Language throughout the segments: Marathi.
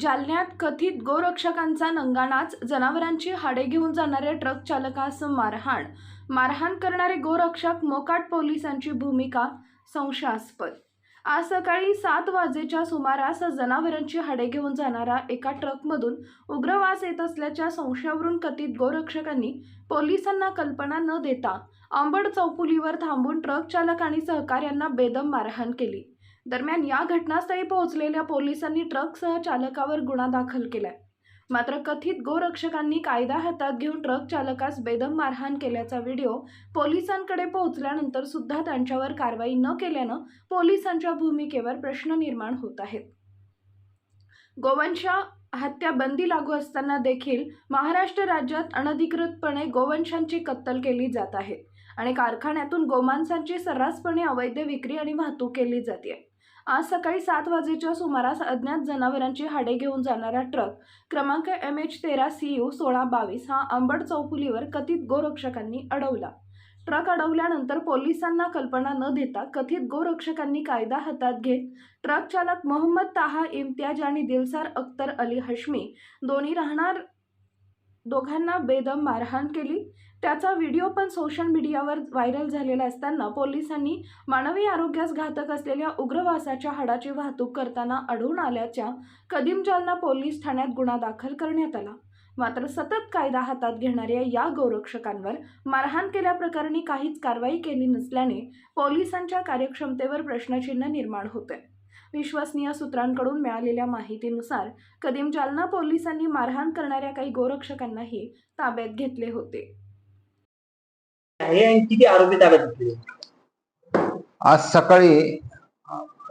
जालन्यात कथित गोरक्षकांचा नंगानाच जनावरांची हाडे घेऊन जाणाऱ्या ट्रक चालकास मारहाण. मारहाण करणारे गोरक्षक मोकाट पोलिसांची भूमिका संशयास्पद. आज सकाळी सात वाजेच्या सुमारास जनावरांची हाडे घेऊन जाणारा एका ट्रकमधून उग्रवास येत असल्याच्या संशयावरून कथित गोरक्षकांनी पोलिसांना कल्पना न देता आंबड चौफुलीवर थांबून ट्रक चालक आणि सहकाऱ्यांना बेदम मारहाण केली. दरम्यान या घटनास्थळी पोहोचलेल्या पोलिसांनी ट्रकसह चालकावर गुन्हा दाखल केलाय. मात्र कथित गोरक्षकांनी कायदा हातात घेऊन ट्रक चालकास बेदम मारहाण केल्याचा व्हिडिओ पोलिसांकडे पोहोचल्यानंतर सुद्धा त्यांच्यावर कारवाई न केल्यानं पोलिसांच्या भूमिकेवर प्रश्न निर्माण होत आहेत. गोवंशा हत्या बंदी लागू असताना देखील महाराष्ट्र राज्यात अनधिकृतपणे गोवंशांची कत्तल केली जात आहे आणि कारखान्यातून गोमांसांची सर्रासपणे अवैध विक्री आणि वाहतूक केली जाते आज सकाळी सात वाजेच्या सुमारास अज्ञात जनावरांची हाडे घेऊन जाणारा ट्रक क्रमांक एम एच तेरा सी यू सोळा बावीस हा अंबड चौफुलीवर कथित गोरक्षकांनी अडवला. ट्रक अडवल्यानंतर पोलिसांना कल्पना न देता कथित गोरक्षकांनी कायदा हातात घेत ट्रक चालक मोहम्मद ताहा इम्तियाज आणि दिलसार अख्तर अली हश्मी दोन्ही राहणार दोघांना बेदम मारहाण केली. त्याचा व्हिडिओ पण सोशल मीडियावर व्हायरल झालेला असताना पोलिसांनी मानवी आरोग्यास घातक असलेल्या उग्रवासाच्या हाडाची वाहतूक करताना आढळून आल्याच्या कदीम जालना पोलीस ठाण्यात गुन्हा दाखल करण्यात आला. मात्र सतत कायदा हातात घेणाऱ्या या गोरक्षकांवर मारहाण केल्याप्रकरणी काहीच कारवाई केली नसल्याने पोलिसांच्या कार्यक्षमतेवर प्रश्नचिन्ह निर्माण होते विश्वसनीय सूत्रांकडून मिळालेल्या माहितीनुसार कदीम जालना पोलिसांनी मारहाण करणाऱ्या काही गोरक्षकांनाही ताब्यात घेतले होते. आहे आणि किती आरोपी ताब्यात घेतले? आज सकाळी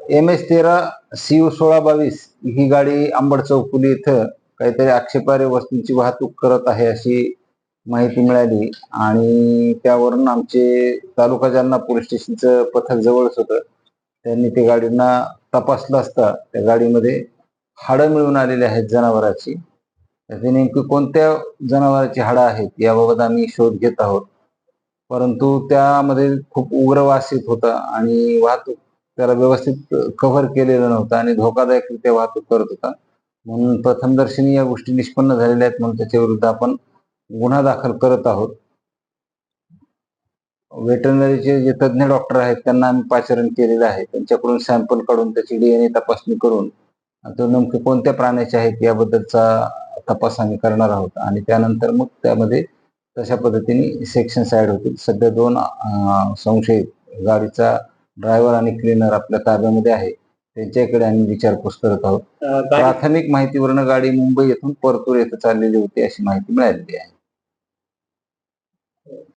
एम एस तेरा सी यू सोळा बावीस ही गाडी अंबड चौफुली इथं काहीतरी आक्षेपार्ह वस्तूंची वाहतूक करत आहे अशी माहिती मिळाली आणि त्यावरून आमचे तालुका जालना पोलीस स्टेशनचं पथक जवळच होतं. त्यांनी ते गाडींना तपासलं असता. त्या गाडीमध्ये हाडं मिळून आलेली आहेत जनावराची. त्याचे नेमकी कोणत्या जनावराची हाडं आहेत याबाबत आम्ही शोध घेत आहोत. परंतु त्यामध्ये खूप उग्र वास येत होता आणि वाहतूक त्याला व्यवस्थित कव्हर केलेलं नव्हतं आणि धोकादायकरित्या वाहतूक करत होता. म्हणून प्रथमदर्शनी या गोष्टी निष्पन्न झालेल्या आहेत म्हणून त्याच्या विरुद्ध आपण गुन्हा दाखल करत आहोत. वेटरनरीचे जे तज्ज्ञ डॉक्टर आहेत त्यांना आम्ही पाचारण केलेलं आहे. त्यांच्याकडून सॅम्पल काढून त्याची डीएनए तपासणी करून तो नेमके कोणत्या प्राण्याचे आहेत याबद्दलचा तपास आम्ही करणार आहोत. आणि त्यानंतर मग त्यामध्ये तशा पद्धतीने सेक्शन साईड होतील. सध्या दोन संशयित गाडीचा ड्रायव्हर आणि क्लीनर आपल्या ताब्यामध्ये आहे. त्यांच्याकडे आम्ही विचारपूस करत आहोत. प्राथमिक माहितीवरून गाडी मुंबई येथून परतूर येथे चाललेली होती अशी माहिती मिळालेली आहे.